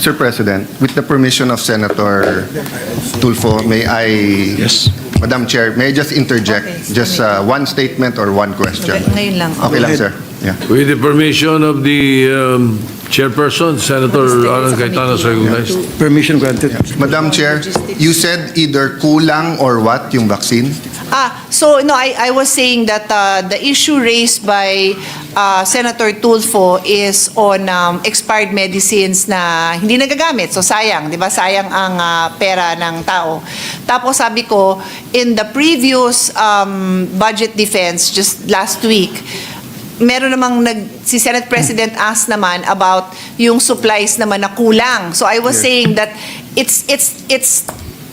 Mr. President, with the permission of Senator Tulfo, may I, Yes. Madam Chair, may I just interject? Okay, Just uh, one statement or one question? Okay, ngayon lang. Okay lang, sir. Yeah. With the permission of the um, chairperson, Senator Alan Cayetano is recognized. Permission granted. Madam Chair, you said either kulang or what, yung vaccine? Ah, so no, I, I was saying that uh, the issue raised by uh, Senator Tulfo is on um, expired medicines na hindi nagagamit. So sayang, di ba? Sayang ang uh, pera ng tao. Tapos sabi ko, in the previous um, budget defense just last week, meron namang nag, si Senate President asked naman about yung supplies naman na kulang. So I was saying that it's it's it's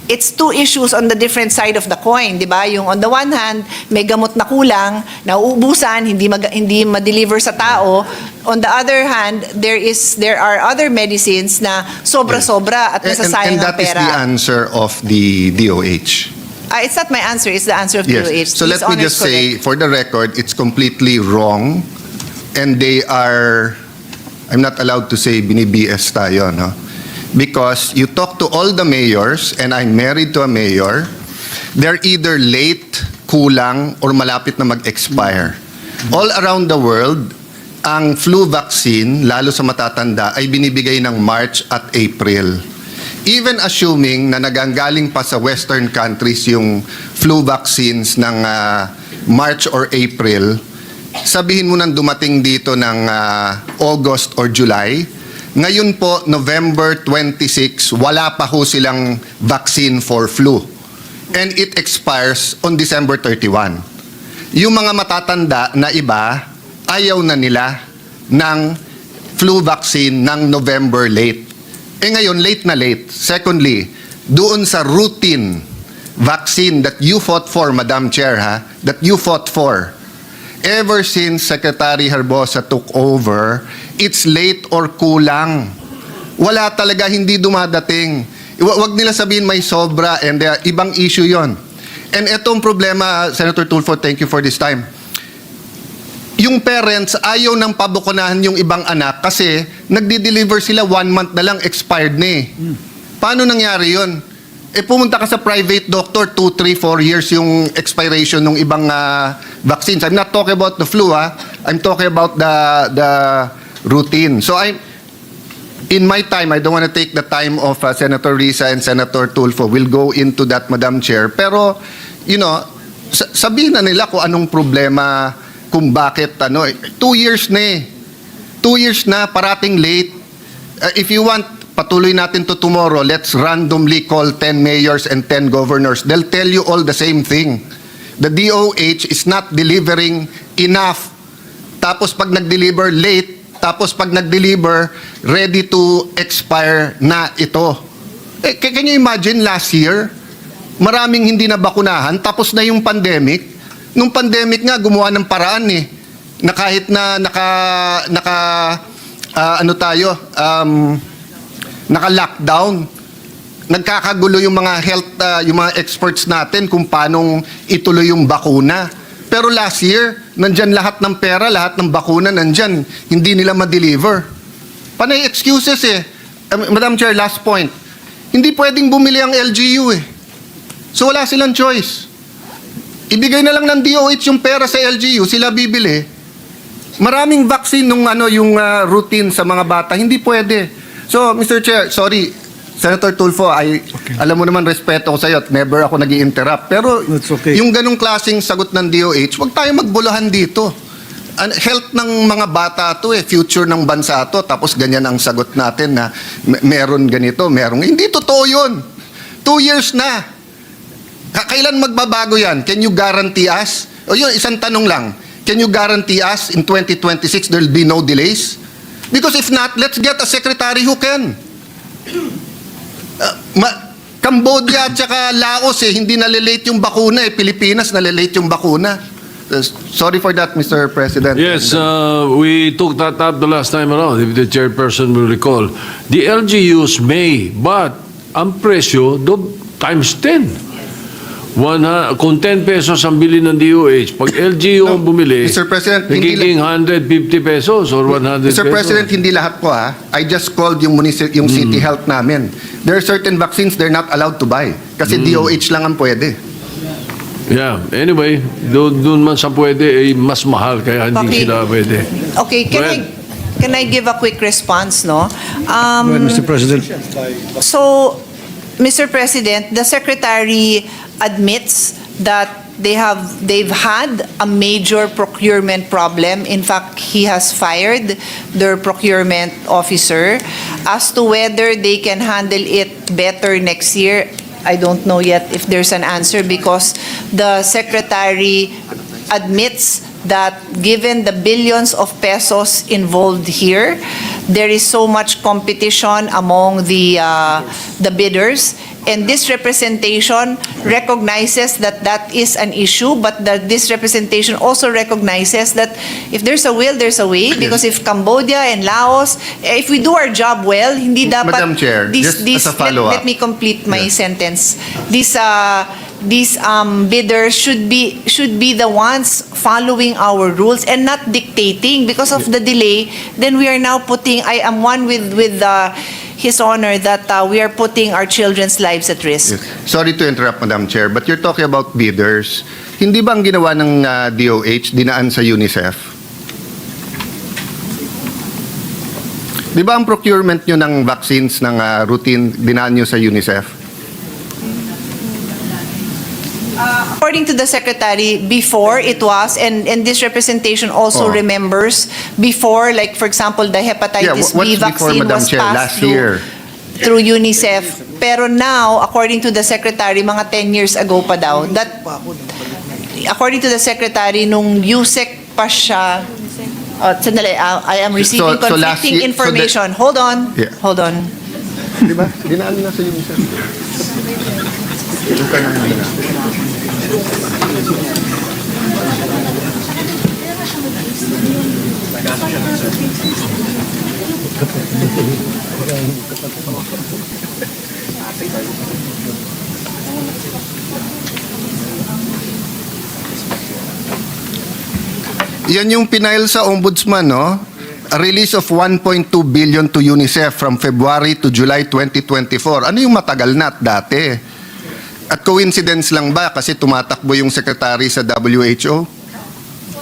it's two issues on the different side of the coin, 'di ba? Yung on the one hand, may gamot na kulang, nauubusan, hindi mag, hindi ma-deliver sa tao. On the other hand, there is there are other medicines na sobra-sobra at And, and nasasayang ang that is pera. the answer of the DOH. Ah, it's not my answer, it's the answer of DOH. Yes. So His let me is just say, correct. for the record, it's completely wrong and they are, I'm not allowed to say bini-BS tayo, no? Because you talk to all the mayors and I'm married to a mayor, they're either late, kulang, or malapit na mag-expire. All around the world, ang flu vaccine, lalo sa matatanda, ay binibigay ng March at April. Even assuming na naganggaling pa sa western countries yung flu vaccines ng ah, March or April, sabihin mo nang dumating dito ng ah, August or July, ngayon po, November 26, wala pa ho silang vaccine for flu. And it expires on December 31. Yung mga matatanda na iba, ayaw na nila ng flu vaccine ng November late. Eh ngayon, late na late. Secondly, doon sa routine vaccine that you fought for, Madam Chair, ha? That you fought for. Ever since Secretary Herbosa took over, it's late or kulang. Wala talaga, hindi dumadating. Iwa- Wag nila sabihin may sobra and uh, ibang issue yon. And etong problema, Senator Tulfo, thank you for this time yung parents ayaw nang pabukunahan yung ibang anak kasi nagdi-deliver sila one month na lang expired na eh. Paano nangyari yun? Eh pumunta ka sa private doctor, 2, 3, 4 years yung expiration ng ibang ah, vaccines. I'm not talking about the flu ha. I'm talking about the the routine. So I in my time, I don't want to take the time of uh, Senator Risa and Senator Tulfo. We'll go into that, Madam Chair. Pero, you know, sa- sabihin na nila kung anong problema, kung bakit, ano, eh, two years na eh. Two years na, parating late. Uh, if you want, patuloy natin to tomorrow, let's randomly call 10 mayors and 10 governors. They'll tell you all the same thing. The DOH is not delivering enough tapos pag nag-deliver late, tapos pag nag-deliver ready to expire na ito. Eh, ca- can you imagine last year? Maraming hindi na bakunahan, tapos na yung pandemic. Nung pandemic nga, gumawa ng paraan eh. Na kahit na naka, naka ah, ano tayo, um, naka-lockdown, nagkakagulo yung mga health, uh, yung mga experts natin kung paanong ituloy yung bakuna. Pero last year, nandyan lahat ng pera, lahat ng bakuna nandyan. Hindi nila ma-deliver. Panay excuses eh. Um, Madam Chair, last point. Hindi pwedeng bumili ang LGU eh. So wala silang choice. Ibigay na lang ng DOH yung pera sa LGU, sila bibili. Maraming vaccine nung ano yung uh, routine sa mga bata, hindi pwede. So, Mr. Chair, sorry, Senator Tulfo, I, alam mo naman respeto ko sa iyo at never ako nag interrupt Pero That's okay. yung ganong klaseng sagot ng DOH, wag tayo magbulahan dito. An- health ng mga bata to eh, future ng bansa to, tapos ganyan ang sagot natin na me- meron ganito, meron. Hindi totoo yun. Two years na. Ka- Kailan magbabago yan? Can you guarantee us? O yun, isang tanong lang. Can you guarantee us in 2026 there'll be no delays? Because if not, let's get a secretary who can. Uh, ma- Cambodia at saka Laos eh, hindi nalilate yung bakuna eh. Pilipinas nalilate yung bakuna. Uh, sorry for that, Mr. President. Yes, uh, we took that up the last time around, if the chairperson will recall. The LGUs may, but ang presyo, do, times 10. One, ha- kung 10 pesos ang bili ng DOH, pag LGU ang bumili, Mr. President, hindi nagiging 150 pesos or 100 Mr. pesos. President, hindi lahat po ha. I just called yung, yung Hmm. city health namin. There are certain vaccines they're not allowed to buy. Hmm. Kasi DOH lang ang pwede. Yeah, anyway, doon doon man sa pwede, eh, mas mahal, kaya hindi Okay. sila pwede. Okay, can I, can I give a quick response, no? Um, Mr. President. So, Mr. President, the Secretary admits that they have, they've had a major procurement problem. In fact, he has fired their procurement officer. As to whether they can handle it better next year, I don't know yet if there's an answer because the Secretary admits that given the billions of pesos involved here, there is so much competition among the, uh, the bidders. And this representation recognizes that that is an issue, but that this representation also recognizes that if there's a will, there's a way. Because if Cambodia and Laos, eh, if we do our job well, hindi dapat... Madam Chair, these- just these- as a let- follow-up. Let me complete my sentence. These, uh, these um, bidders should be, should be the ones following our rules and not dictating. Because of the delay, then we are now putting, I am one with, with uh, His Honor that uh, we are putting our children's lives at risk. Yes. Sorry to interrupt, Madam Chair, but you're talking about bidders. Hindi ba ang ginawa ng ah, DOH dinaan sa UNICEF? Di ba ang procurement nyo ng vaccines ng ah, routine dinaan nyo sa UNICEF? According to the Secretary, before it was, and, and this representation also Oh. remembers, before, like for example, the Yeah, hepatitis wha- B before, vaccine Madam was Chair? passed Last through, year. through UNICEF. Pero now, according to the Secretary, mga 10 years ago pa daw, that, according to the Secretary, nung USEC pa siya, oh, sandali, I I am receiving So- so last conflicting year- so the- information. Hold on, Yeah. hold on. Di ba? Dinaan na sa UNICEF. Yan yung pinail sa ombudsman, no? A release of 1.2 billion to UNICEF from February to July 2024. Ano yung matagal na at dati? At coincidence lang ba kasi tumatakbo yung secretary sa WHO?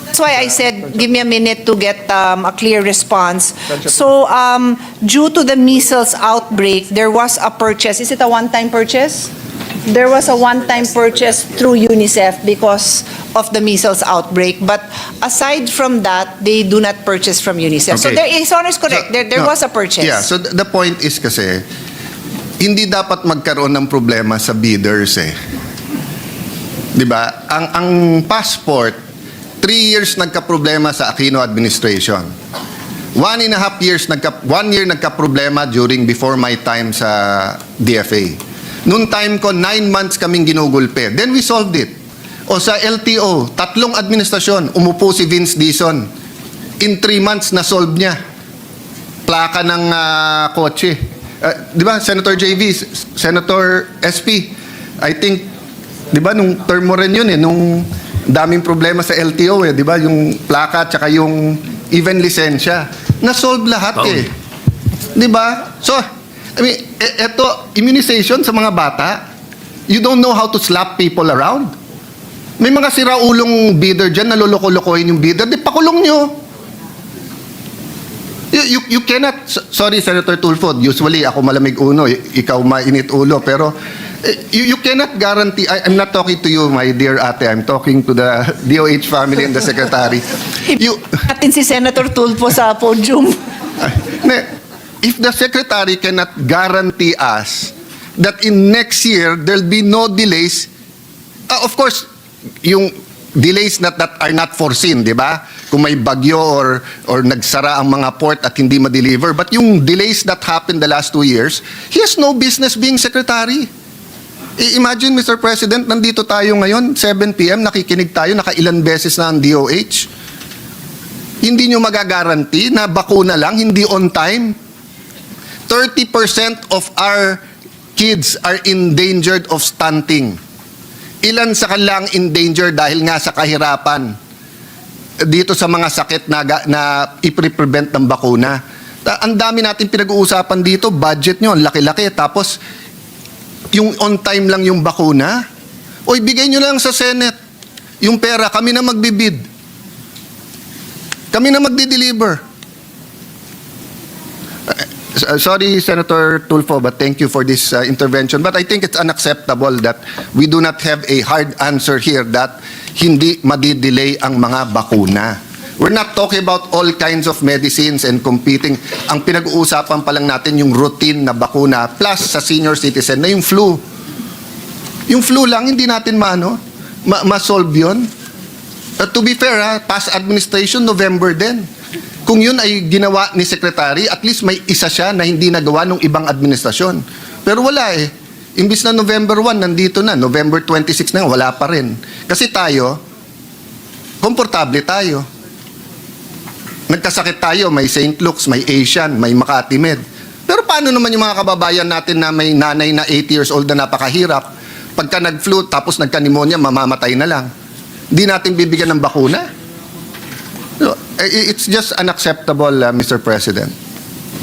That's why I said, give me a minute to get um, a clear response. So, um, due to the measles outbreak, there was a purchase. Is it a one-time purchase? There was a one-time purchase through UNICEF because of the measles outbreak. But aside from that, they do not purchase from UNICEF. So Okay. there is, honor is correct, So, there, there no. was a purchase. Yeah, so th- the point is kasi, hindi dapat magkaroon ng problema sa bidders eh. 'Di ba? Ang ang passport, three years nagka-problema sa Aquino administration. One and a half years, nagka, one year nagka-problema during before my time sa DFA. Noong time ko, nine months kaming ginugulpe. Then we solved it. O sa LTO, tatlong administrasyon, umupo si Vince Dizon. In three months, na-solve niya plaka ng ah, kotse. Ah, di ba, Senator JV, Senator SP, I think, di ba, nung term mo rin yun eh, nung daming problema sa LTO eh, di ba, yung plaka tsaka yung even lisensya. Na-solve lahat eh. Di ba? So, I mean, e- eto, immunization sa mga bata, you don't know how to slap people around. May mga siraulong bidder dyan, naloloko-lokohin yung bidder, di pakulong nyo. You, you, cannot, sorry Senator Tulfo, usually ako malamig uno, ikaw mainit ulo, pero eh, you, you cannot guarantee, I, I'm not talking to you, my dear ate, I'm talking to the DOH family and the secretary. You, Natin si Senator Tulfo sa podium. If the secretary cannot guarantee us that in next year there'll be no delays, uh, of course, yung delays that, that are not foreseen, di ba? Kung may bagyo or, or nagsara ang mga port at hindi ma-deliver. But yung delays that happened the last two years, he has no business being secretary. I- Imagine, Mr. President, nandito tayo ngayon, 7 p.m., nakikinig tayo, nakailan beses na ang DOH. Hindi nyo magagaranti na bakuna lang, hindi on time. 30% of our kids are endangered of stunting. Ilan sa kanila ang in danger dahil nga sa kahirapan dito sa mga sakit na, na ipre-prevent ng bakuna. Ang dami natin pinag-uusapan dito, budget nyo, ang laki-laki. Tapos, yung on time lang yung bakuna, o ibigay nyo lang sa Senate. Yung pera, kami na magbibid. Kami na magdi-deliver. Uh, sorry, Senator Tulfo, but thank you for this uh, intervention. But I think it's unacceptable that we do not have a hard answer here that hindi madidelay ang mga bakuna. We're not talking about all kinds of medicines and competing. Ang pinag-uusapan pa lang natin yung routine na bakuna plus sa senior citizen na yung flu. Yung flu lang, hindi natin maano, ma- ma-solve yun. Uh, to be fair, ha, past administration, November din. Kung yun ay ginawa ni Secretary, at least may isa siya na hindi nagawa ng ibang administrasyon. Pero wala eh. Imbis na November 1, nandito na. November 26 na, wala pa rin. Kasi tayo, komportable tayo. Nagkasakit tayo, may St. Luke's, may Asian, may Makati Med. Pero paano naman yung mga kababayan natin na may nanay na 80 years old na napakahirap, pagka nag-flu tapos nagka-pneumonia, mamamatay na lang. Hindi natin bibigyan ng bakuna? I- It's just unacceptable, uh, Mr. President.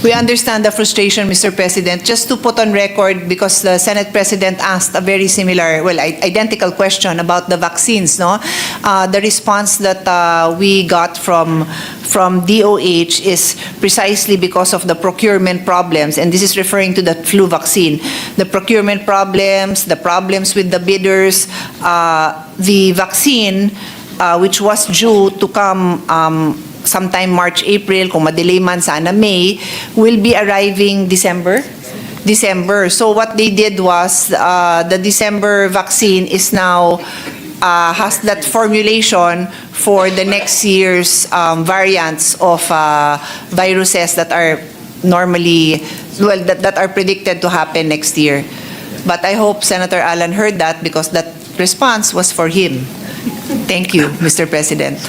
We understand the frustration, Mr. President. Just to put on record, because the Senate President asked a very similar, well, identical question about the vaccines, no? Uh, The response that uh, we got from, from DOH is precisely because of the procurement problems, and this is referring to the flu vaccine. The procurement problems, the problems with the bidders, uh, the vaccine, uh, which was due to come um, sometime March, April, kung madelay man sana May, will be arriving December. December. So what they did was, uh, the December vaccine is now, uh, has that formulation for the next year's um, variants of uh, viruses that are normally, well, that, that are predicted to happen next year. But I hope Senator Allen heard that because that response was for him. Thank you, Mr. President.